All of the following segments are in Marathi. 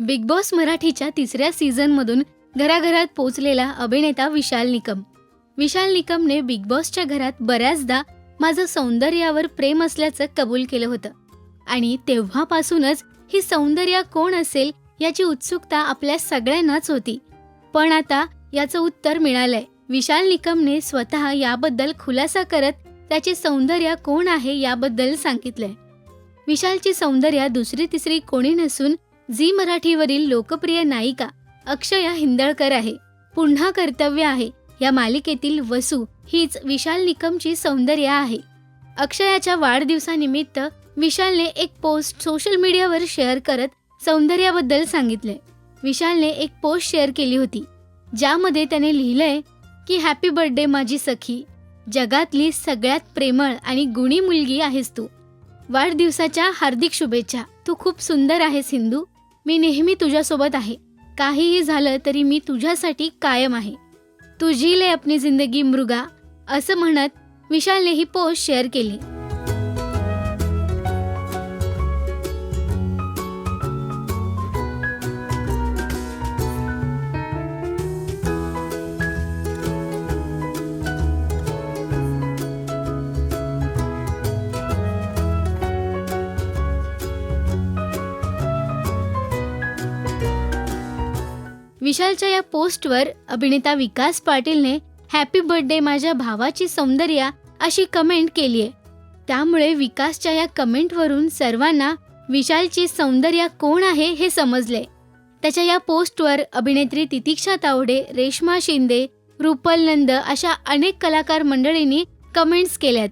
बिग बॉस मराठीच्या तिसऱ्या सीझनमधून घराघरात पोचलेला अभिनेता विशाल निकम. विशाल निकमने बिग बॉसच्या घरात बऱ्याचदा माझं सौंदर्यावर प्रेम असल्याचं कबूल केलं होतं. आणि तेव्हापासूनच ही सौंदर्य कोण असेल याची उत्सुकता आपल्या सगळ्यांनाच होती. पण आता याचं उत्तर मिळालंय. विशाल निकमने स्वतः याबद्दल खुलासा करत त्याचे सौंदर्य कोण आहे याबद्दल सांगितलंय. विशालची सौंदर्य दुसरी तिसरी कोणी नसून झी मराठीवरील लोकप्रिय नायिका अक्षया हिंदळकर आहे. पुन्हा कर्तव्य आहे. या मालिकेतील वसू हीच विशाल निकमची सौंदर्य आहे. अक्षयाच्या वाढदिवसानिमित्त विशालने एक पोस्ट सोशल मीडियावर शेअर करत सौंदर्याबद्दल सांगितले. विशालने एक पोस्ट शेअर केली होती. ज्यामध्ये त्याने लिहिलंय की हॅपी बर्थडे माझी सखी. जगातली सगळ्यात प्रेमळ आणि गुणी मुलगी आहेस तू. वाढदिवसाच्या हार्दिक शुभेच्छा. तू खूप सुंदर आहेस हिंदू मी नेहमी तुझ्यासोबत आहे. काहीही झालं तरी मी तुझ्यासाठी कायम आहे. तू ले अपनी जिंदगी मृगा असं म्हणत विशालने ही पोस्ट शेअर केली. विशालच्या या पोस्टवर अभिनेता विकास पाटीलने हॅपी बर्थडे माझ्या भावाची सौंदर्या अशी कमेंट केली आहे त्यामुळे विकासच्या या कमेंटवरून सर्वांना विशालची सौंदर्य कोण आहे हे समजले. त्याच्या या पोस्टवर अभिनेत्री तितिक्षा तावडे रेश्मा शिंदे रुपल नंद अशा अनेक कलाकार मंडळींनी कमेंट्स केल्यात.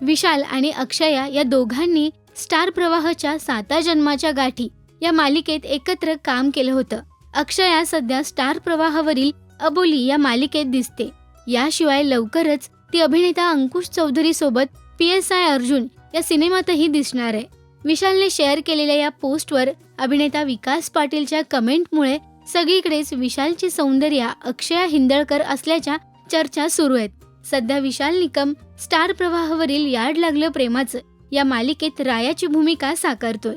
विशाल आणि अक्षया या दोघांनी स्टार प्रवाहच्या साता जन्माच्या गाठी या मालिकेत एकत्र काम केलं होतं. अक्षया सध्या स्टार प्रवाहावरील अबोली या मालिकेत दिसते. याशिवाय लवकरच ती अभिनेता अंकुश चौधरी सोबत पी एस आय अर्जुन या सिनेमातही दिसणार आहे. विशालने शेअर केलेल्या या पोस्टवर अभिनेता विकास पाटीलच्या कमेंटमुळे सगळीकडेच विशालची सौंदर्य अक्षया हिंदळकर असल्याच्या चर्चा सुरू आहेत. सध्या विशाल निकम स्टार प्रवाहावरील याड लागलं प्रेमाचं या मालिकेत रायाची भूमिका साकारतोय.